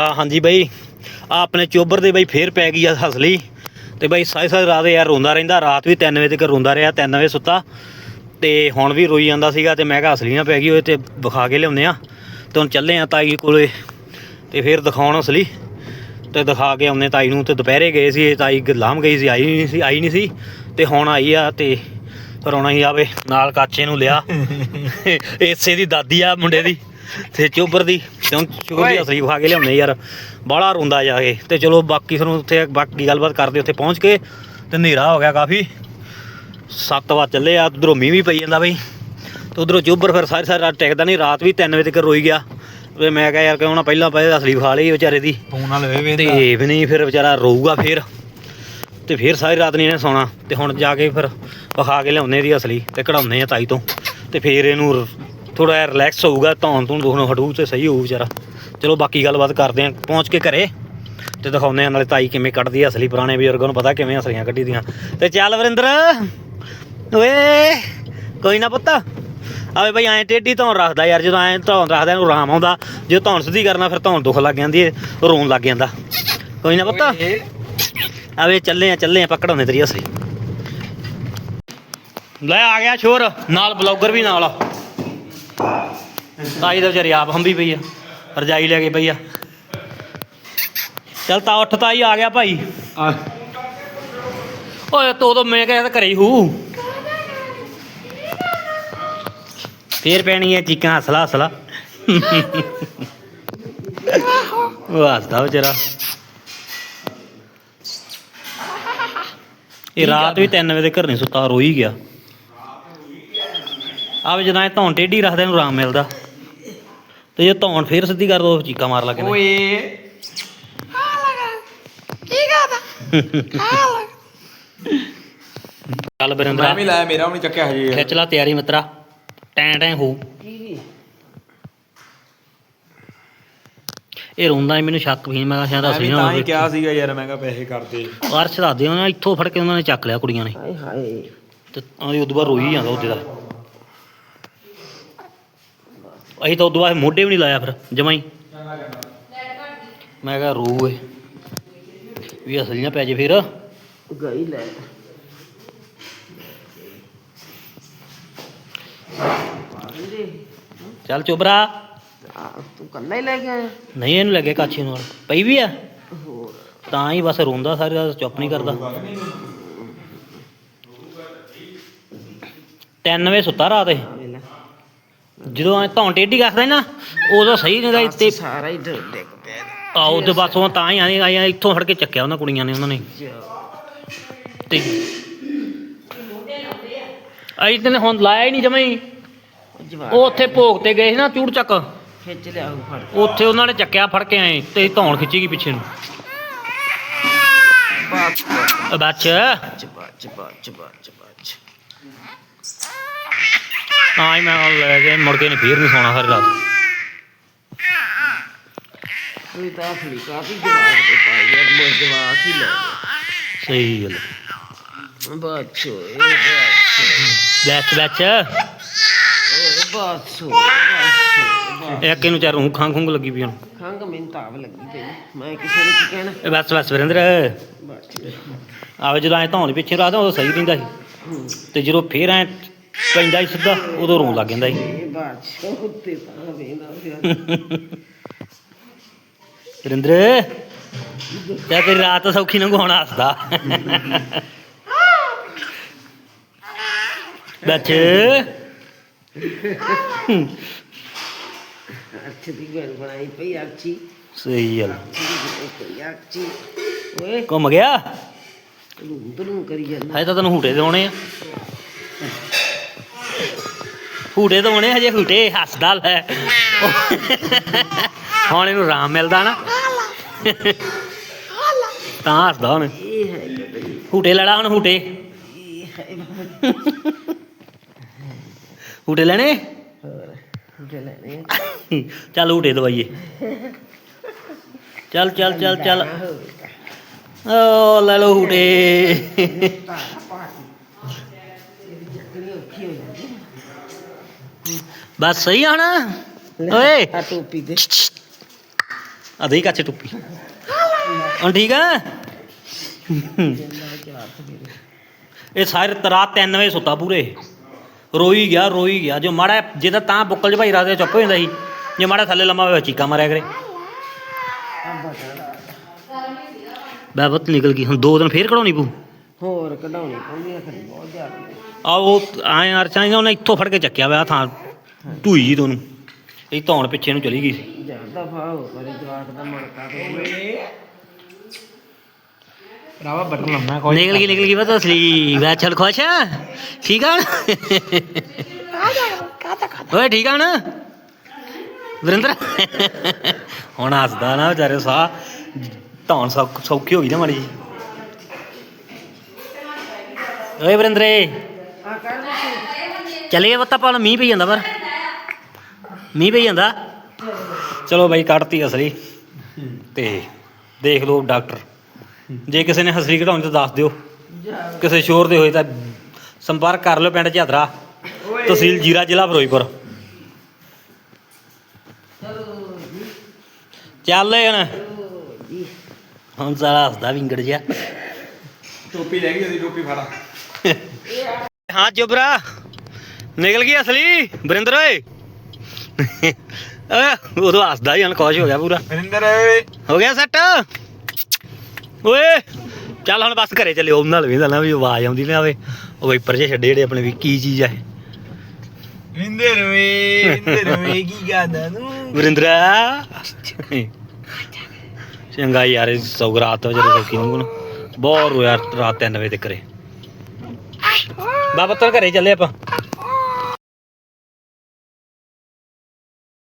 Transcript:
ਹਾਂ ਹਾਂਜੀ ਬਾਈ। ਆ ਆਪਣੇ ਚੋਬਰ ਦੇ ਬਾਈ ਫੇਰ ਪੈ ਗਈ ਆ ਹਸਲੀ। ਤੇ ਬਾਈ ਸਾਰੀ ਸਾਰੀ ਰਾਤ ਯਾਰ ਰੋਂਦਾ ਰਹਿੰਦਾ ਰਾਤ ਵੀ 3 ਵਜੇ ਤੱਕ ਰੋਂਦਾ ਰਿਹਾ 3 ਵਜੇ ਸੁੱਤਾ। ਤੇ ਹੁਣ ਵੀ ਰੋਈ ਜਾਂਦਾ ਸੀਗਾ ਤੇ ਮੈਂ ਕਿਹਾ ਹਸਲੀ ਨਾ ਪੈ ਗਈ ਹੋਏ ਤੇ ਵਿਖਾ ਕੇ ਲਿਆਉਂਦੇ ਆ। ਤੇ ਹੁਣ ਚੱਲੇ ਆ ਤਾਈ ਕੋਲੇ ਤੇ ਫੇਰ ਦਿਖਾਉਣ ਅਸਲੀ ਤੇ ਦਿਖਾ ਕੇ ਆਉਂਦੇ ਤਾਈ ਨੂੰ ਤੇ ਦੁਪਹਿਰੇ ਗਏ ਸੀ ਇਹ ਤਾਈ ਗਲਾਮ ਗਈ ਸੀ ਆਈ ਨਹੀਂ ਸੀ ਆਈ ਨਹੀਂ ਸੀ। ਤੇ ਹੁਣ ਆਈ ਆ ਤੇ ਰੋਣਾ ਹੀ ਆਵੇ ਨਾਲ ਕਾਚੇ ਨੂੰ ਲਿਆ। ਇਸੇ ਦੀ ਦਾਦੀ ਆ ਮੁੰਡੇ ਦੀ। ਤੇ ਚੋਬਰ ਦੀ ਕਿਉਂ ਚੋਬਰ ਦੀ ਅਸਲੀ ਵਿਖਾ ਕੇ ਲਿਆਉਂਦੇ ਯਾਰ ਬਾਹਲਾ ਰੋਂਦਾ ਜਾ ਕੇ ਤੇ ਚਲੋ ਬਾਕੀ ਤੁਹਾਨੂੰ ਉੱਥੇ ਬਾਕੀ ਗੱਲਬਾਤ ਕਰਦੇ ਉੱਥੇ ਪਹੁੰਚ ਕੇ ਤੇ ਹਨੇਰਾ ਹੋ ਗਿਆ ਕਾਫੀ। 7 ਵਜੇ ਚੱਲੇ ਆ ਉਧਰੋਂ ਮੀਂਹ ਵੀ ਪਈ ਜਾਂਦਾ ਬਈ। ਤੇ ਉਧਰੋਂ ਚੋਬਰ ਫਿਰ ਸਾਰੀ ਸਾਰੀ ਰਾਤ ਟਿਕਦਾ ਨਹੀਂ ਰਾਤ ਵੀ 3 ਵਜੇ ਤੱਕ ਰੋਈ ਗਿਆ। ਤੇ ਮੈਂ ਕਿਹਾ ਯਾਰ ਕਿਉਂ ਨਾ ਪਹਿਲਾਂ ਪਹਿਲੇ ਅਸਲੀ ਵਿਖਾ ਲਈ ਵਿਚਾਰੇ ਦੀ। ਫੋਨ ਨਾਲ ਵੇ ਤੇ ਵੀ ਨਹੀਂ ਫਿਰ ਵਿਚਾਰਾ ਰੋਊਗਾ ਫਿਰ। ਤੇ ਫਿਰ ਸਾਰੀ ਰਾਤ ਨਹੀਂ ਇਹਨੇ ਸੌਣਾ। ਤੇ ਹੁਣ ਜਾ ਕੇ ਫਿਰ ਵਿਖਾ ਕੇ ਲਿਆਉਂਦੇ ਦੀ ਅਸਲੀ ਤੇ ਕਢਾਉਂਦੇ ਆ ਤਾਈ ਤੋਂ। ਤੇ ਫਿਰ ਇਹਨੂੰ ਥੋੜਾ ਜਿਹਾ ਰਿਲੈਕਸ ਹੋਊਗਾ ਧੌਣ ਤੋਂ ਦੋਨੋਂ ਹਟੂ ਤੇ ਸਹੀ ਹੋਊ ਵਿਚਾਰਾ। ਚਲੋ ਬਾਕੀ ਗੱਲਬਾਤ ਕਰਦੇ ਆ ਪਹੁੰਚ ਕੇ ਘਰੇ ਤੇ ਦਿਖਾਉਂਦੇ ਆ ਨਾਲੇ ਤਾਈ ਕਿਵੇਂ ਕੱਢਦੀ ਆ ਅਸਲੀ ਪੁਰਾਣੇ ਬਜ਼ੁਰਗਾਂ ਨੂੰ ਪਤਾ ਕਿਵੇਂ ਅਸਲੀਆਂ ਕੱਢੀ ਦੀਆਂ ਤੇ ਚੱਲ ਵਰਿੰਦਰ ਓਏ ਕੋਈ ਨਾ ਪੁੱਤ। ਆਵੇ ਭਾਈ ਐਂ ਟੇਢੀ ਧੌਣ ਰੱਖਦਾ ਯਾਰ ਜਦੋਂ ਐਂ ਧੌਣ ਰੱਖਦਾ ਇਹਨੂੰ ਆਰਾਮ ਆਉਂਦਾ। ਜੇ ਧੌਣ ਸਿੱਧੀ ਕਰਨਾ ਫਿਰ ਧੌਣ ਦੁੱਖ ਲੱਗ ਜਾਂਦੀ ਹੈ ਰੋਣ ਲੱਗ ਜਾਂਦਾ। ਕੋਈ ਨਾ ਪੁੱਤ। ਆਵੇ ਚੱਲੇ ਆ ਚੱਲੇ ਆ ਪਕੜਾਉਂਦੇ ਤੇਰੀ ਅਸਲੀ। ਲੈ ਆ ਗਿਆ ਸ਼ੋਰ ਨਾਲ ਬਲੌਗਰ ਵੀ ਨਾਲ ਆ। ਤਾਈ ਦਾ ਵਿਚਾਰੀ ਆਪ ਹੰਬੀ ਪਈ ਆ ਰਜਾਈ ਲੈ ਕੇ ਪਈ ਆ। ਚੱਲ ਤਾ ਉੱਠ ਤਾਈ ਆ ਗਿਆ ਭਾਈ। ਓਏ ਤੋ ਤਾਂ ਮੈਂ ਕਹਿੰਦਾ ਘਰੇ ਹੀ ਹੂ। ਫੇਰ ਪੈਣੀ ਹੈ ਚੀਕਾਂ ਹਸਲਾ ਹਸਲਾ। ਉਹ ਹੱਸਦਾ ਵਿਚਾਰਾ। ਇਹ ਰਾਤ ਵੀ 3 ਵਜੇ ਘਰ ਨਹੀਂ ਸੁੱਤਾ ਰੋ ਹੀ ਗਿਆ ਆਵੇ ਜਦੋਂ ਇਹ ਧੌਣ ਟੇਢੀ ਰੱਖਦਾ ਇਹਨੂੰ ਆਰਾਮ ਮਿਲਦਾ। ਤੇ ਜੇ ਧੌਣ ਫੇਰ ਸਿੱਧੀ ਕਰ ਦੋ ਚੀਕਾਂ ਮਾਰ ਲੱਗੇ ਨੇ ਓਏ। ਚੱਲ ਮੈਂ ਬਰਿੰਦਰਾ ਵੀ ਲਾਇਆ ਮੇਰਾ ਵੀ ਨਹੀਂ ਚੱਕਿਆ ਹਜੇ। ਖਿੱਚ ਲਾ ਤਿਆਰੀ ਮਿੱਤਰਾ। ਟੈਂ ਟੈਂ ਹੋ। ਇਹ ਰੋਂਦਾ ਹੀ ਮੈਨੂੰ ਸ਼ੱਕ ਵੀ ਮੈਂ ਕਿਹਾ ਸ਼ਾਇਦ ਮੈਂ ਵੀ ਨਾ ਤਾਂ ਹੀ ਹੋਵੇ। ਕਿਹਾ ਸੀਗਾ ਯਾਰ ਮੈਂ ਕਿਹਾ ਪੈਸੇ ਕਰਦੇ। ਅਰਸ਼ ਦੱਸਦੇ ਉਹਨਾਂ ਇੱਥੋਂ ਫੜ ਕੇ ਉਹਨਾਂ ਨੇ ਚੱਕ ਲਿਆ ਕੁੜੀਆਂ ਨੇ। ਹਾਏ ਹਾਏ। ਤੇ ਉਹਦੀ ਉਦੋਂ ਬਾਅਦ ਰੋਈ ਜਾਂਦਾ ਉਹਦੇ ਦਾ। ਅਸੀਂ ਤਾਂ ਉਦੋਂ ਬਾਅਦ ਮੋਢੇ ਵੀ ਨਹੀਂ ਲਾਇਆ ਫਿਰ ਜਮਾਂ ਹੀ। ਮੈਂ ਕਿਹਾ ਰੋ ਏ ਵੀ ਅਸਲੀ ਨਾ ਪੈ ਜੇ ਫਿਰ। ਗਈ ਲੈ। ਚੱਲ ਚੁਬਰਾ ਤੂੰ ਕੱਲਾ ਹੀ ਲੈ ਕੇ ਆਇਆ? ਨਹੀਂ ਇਹਨੂੰ ਲੱਗੇ ਕਾਛੀ ਨਾਲ ਪਈ ਵੀ ਆ? ਹੋਰ। ਤਾਂ ਹੀ ਬਸ ਰੋਂਦਾ ਸਾਰੀ ਰਾਤ ਚੁੱਪ ਨਹੀਂ ਕਰਦਾ। 3 ਵਜੇ ਸੁੱਤਾ ਰਾਤ ਇਹ। ਜਦੋਂ ਐ ਧੌਣ ਟੇਢੀ ਕਰਦਾ ਨਾ ਉਦੋਂ ਸਹੀ ਨਹੀਂ ਤੇ ਸਾਰਾ ਹੀ ਡਿੱਗ ਪਿਆ ਆਉ ਤੇ ਬਸ ਉਹ ਤਾਂ ਹੀ ਆਏ ਆਏ ਇੱਥੋਂ ਫੜ ਕੇ ਚੱਕਿਆ ਉਹਨਾਂ ਕੁੜੀਆਂ ਨੇ ਉਹਨਾਂ ਨੇ। ਤੇ ਆਈ ਤੇ ਹੁਣ ਲਾਇਆ ਹੀ ਨਹੀਂ ਜਮਾਂ ਹੀ। ਜਵਾਬ ਉਹ ਉੱਥੇ ਭੋਗ ਤੇ ਗਏ ਸੀ ਨਾ ਚੂੜ ਚੱਕ। ਖਿੱਚ ਲਿਆ ਉਹ ਫੜ ਉੱਥੇ ਉਹਨਾਂ ਨੇ ਚੱਕਿਆ ਫੜ ਕੇ ਆਏ ਤੇ ਧੌਣ ਖਿੱਚੀ ਗਈ ਪਿੱਛੇ ਨੂੰ। ਬਾਚ ਬਾਚ ਬਾਚ ਬਾਚ ਤਾਂ ਹੀ ਮੈਂ ਉਹ ਲੈ ਕੇ ਮੁੜ ਕੇ ਨਹੀਂ ਫੇਰ ਨਹੀਂ ਸੌਣਾ ਸਾਰੀ ਰਾਤ। ਤੂੰ ਤਾਂ ਅਫਰੀਕਾ ਵੀ ਜਵਾਬ ਤੇ ਪਾਈ ਜਵਾਬ ਹੀ ਲੈ ਸਹੀ ਗੱਲ। ਬਾਚੋ ਬਾਚੋ ਇੱਕ ਇਹਨੂੰ ਚਾਰ ਲੱਗੀ ਪਈ ਹੁਣ। ਖੰਗ ਮੈਨੂੰ ਤਾਂ ਆਪ ਲੱਗੀ ਪਈ। ਮੈਂ ਕਿਸੇ ਨੂੰ ਕੀ ਕਹਿਣਾ? ਇਹ ਬਸ ਬਸ ਵਰਿੰਦਰ। ਆਵੇ ਜਦੋਂ ਐ ਧੌਣ ਪਿੱਛੇ ਰੱਖਦਾ ਉਦੋਂ ਸਹੀ ਰਹਿੰਦਾ ਸੀ। ਤੇ ਜਦੋਂ ਫੇਰ ਐ ਪੈਂਦਾ ਸੀ ਸਿੱਧਾ ਉਦੋਂ ਰੋਣ ਲੱਗ ਜਾਂਦਾ ਸੀ ਇਹ ਉੱਤੇ ਤਾਂ ਵੇਂਦਾ ਤੇ। ਤੇਰੀ ਰਾਤ ਤਾਂ ਸੌਖੀ ਨੂੰ ਹੁਣ ਹੱਸਦਾ? ਬੱਚ ਅੱਛੀ ਦੀ ਗੱਲ ਬਣਾਈ ਪਈ ਅੱਛੀ। ਸਹੀ ਗੱਲ। ਕੋਈ ਅੱਛੀ। ਓਏ। ਘੁੰਮ ਗਿਆ? ਤਲੂ ਤਲੂ ਕਰੀ ਜਾਂਦਾ। ਹਜੇ ਤਾਂ ਤੈਨੂੰ ਹੂਟੇ ਦੇਉਣੇ ਆ। ਹੂਟੇ ਦੇਉਣੇ ਹਜੇ, ਹੂਟੇ ਹੱਸਦਾ ਲੈ। ਹੁਣ ਇਹਨੂੰ ਆਰਾਮ ਮਿਲਦਾ ਨਾ। ਤਾਂ ਹੱਸਦਾ ਹੁਣ। ਹੂਟੇ ਲੜਾ ਹੁਣ ਹੂਟੇ। ਹੂਟੇ ਲੈਣੇ? ਚੱਲ ਹੂਟੇ ਦਵਾਈਏ। ਚੱਲ ਚੱਲ ਚੱਲ ਚੱਲ। ਓ, ਲੈ ਲੋ ਹੂਟੇ। ਜਾਂਦੀ ਬਸ ਸਹੀ ਆ ਹੁਣ ਓਏ ਆ ਟੋਪੀ ਦੇ ਅਦੇ ਕੱਚ ਟੁੱਪੀ ਹੁਣ ਠੀਕ ਆ ਇਹ ਸਾਰੇ ਰਾਤ 3 ਵਜੇ ਸੁੱਤਾ ਪੂਰੇ ਰੋਈ ਗਿਆ ਰੋਈ ਗਿਆ ਜੋ ਮਾੜਾ ਜੇ ਤਾਂ ਤਾਂ ਬੁੱਕਲ ਚ ਭਾਈ ਰਾਤ ਦੇ ਚੁੱਪ ਹੋ ਜਾਂਦਾ ਸੀ ਜੇ ਮਾੜਾ ਥੱਲੇ ਲੰਮਾ ਹੋਇਆ ਚੀਕਾ ਮਾਰਿਆ ਕਰੇ ਬਾਬਤ ਨਿਕਲ ਗਈ ਹੁਣ ਦੋ ਦਿਨ ਫੇਰ ਕਢਾਉਣੀ ਪਊ ਹੋਰ ਕਢਾਉਣੀ ਪਊਗੀ ਖੜੀ ਬਹੁਤ ਜ਼ਿਆਦਾ ਆ ਉਹ ਐਂ ਅਰ ਚਾਹੀਦਾ ਉਹਨੇ ਇੱਥੋਂ ਫੜ ਕੇ ਚੱਕਿਆ ਹੋਇਆ ਥਾਂ ਢੂਈ ਜੀ ਤੁਹਾਨੂੰ। ਇਹ ਧੌਣ ਪਿੱਛੇ ਨੂੰ ਚਲੀ ਗਈ ਸੀ। ਜਾਂਦਾ ਫਾ ਹੋ ਕਰੇ ਜਵਾਕ ਦਾ ਮਨ ਕਰ ਰਾਵਾ ਬਟਨ ਲੰਮਾ ਨਿਕਲ ਗਈ ਨਿਕਲ ਗਈ ਬਸ ਅਸਲੀ ਮੈਂ ਚੱਲ ਖੁਸ਼ ਆ। ਠੀਕ ਆ ਨਾ? ਓਏ ਠੀਕ ਆ ਨਾ? ਵਰਿੰਦਰ? ਹੁਣ ਹੱਸਦਾ ਨਾ ਵਿਚਾਰੇ ਸਾਹ। ਧੌਣ ਸੌਖ- ਸੌਖੀ ਹੋ ਗਈ ਨਾ ਮਾੜੀ ਜੀ ਓਏ ਵਰਿੰਦਰੇ। ਚੱਲੀਏ ਬੱਤਾ ਪਾਣ ਮੀਂਹ ਪਈ ਜਾਂਦਾ ਪਰ। ਮੀਂਹ ਪਈ ਜਾਂਦਾ। ਚਲੋ ਬਾਈ ਕੱਢਤੀ ਅਸਲੀ। ਤੇ ਦੇਖ ਲਓ ਡਾਕਟਰ। ਜੇ ਕਿਸੇ ਨੇ ਹਸਲੀ ਘਟਾਉਣੀ ਤਾਂ ਦੱਸ ਦਿਓ। ਕਿਸੇ ਸ਼ੋਰ ਦੇ ਹੋਏ ਤਾਂ ਸੰਪਰਕ ਕਰ ਲਿਓ ਪਿੰਡ ਝਾਦਰਾ ਤਹਿਸੀਲ ਜੀਰਾ ਜ਼ਿਲ੍ਹਾ ਫਿਰੋਜ਼ਪੁਰ। ਚੱਲ ਹੁਣ। ਹੁਣ ਸਾਲਾ ਹੱਸਦਾ ਵਿੰਗੜ ਜਿਹਾ ਟੋਪੀ ਰਹਿ ਗਈ ਉਹਦੀ ਟੋਪੀ ਫੜਾ। ਹਾਂ ਜੁਬਰਾ ਨਿਕਲ ਗਈ ਅਸਲੀ। ਬਰਿੰਦਰ ਓਏ। ਓਏ ਉਦੋਂ ਹੱਸਦਾ ਹੀ ਅਨਕੋਸ਼ ਹੋ ਗਿਆ ਪੂਰਾ। ਰਿੰਦਰ ਹੋ ਗਿਆ ਸੈੱਟ? ਓਏ ਚੱਲ ਹੁਣ ਬਸ ਘਰੇ ਚੱਲਿਓ ਉਹਨਾਂ ਨਾਲ ਵੀ ਨਾ ਵੀ ਆਵਾਜ਼ ਆਉਂਦੀ ਨਾ ਆਵੇ। ਉਹ ਵਾਈਪਰ ਜੇ ਛੱਡੇ ਜਿਹੜੇ ਆਪਣੇ ਵੀ ਕੀ ਚੀਜ਼ ਆ ਇਹ? ਰਿੰਦਰ ਵੇ ਰਿੰਦਰ ਵੇ ਕੀ ਗਾਦਾ ਨੂੰ ਵਰਿੰਦਰਾ। ਚੰਗਾ ਯਾਰ ਸੌਗਰਾਤ ਤੋਂ ਜਦੋਂ ਸੌਕੀ ਨਾ। ਬਹੁਤ ਰੋਇਆ ਰਾਤ 3 ਵਜੇ ਤੱਕ ਘਰੇ ਬਾਬਾ ਤਰ ਘਰੇ ਚੱਲੇ ਆਪਾਂ।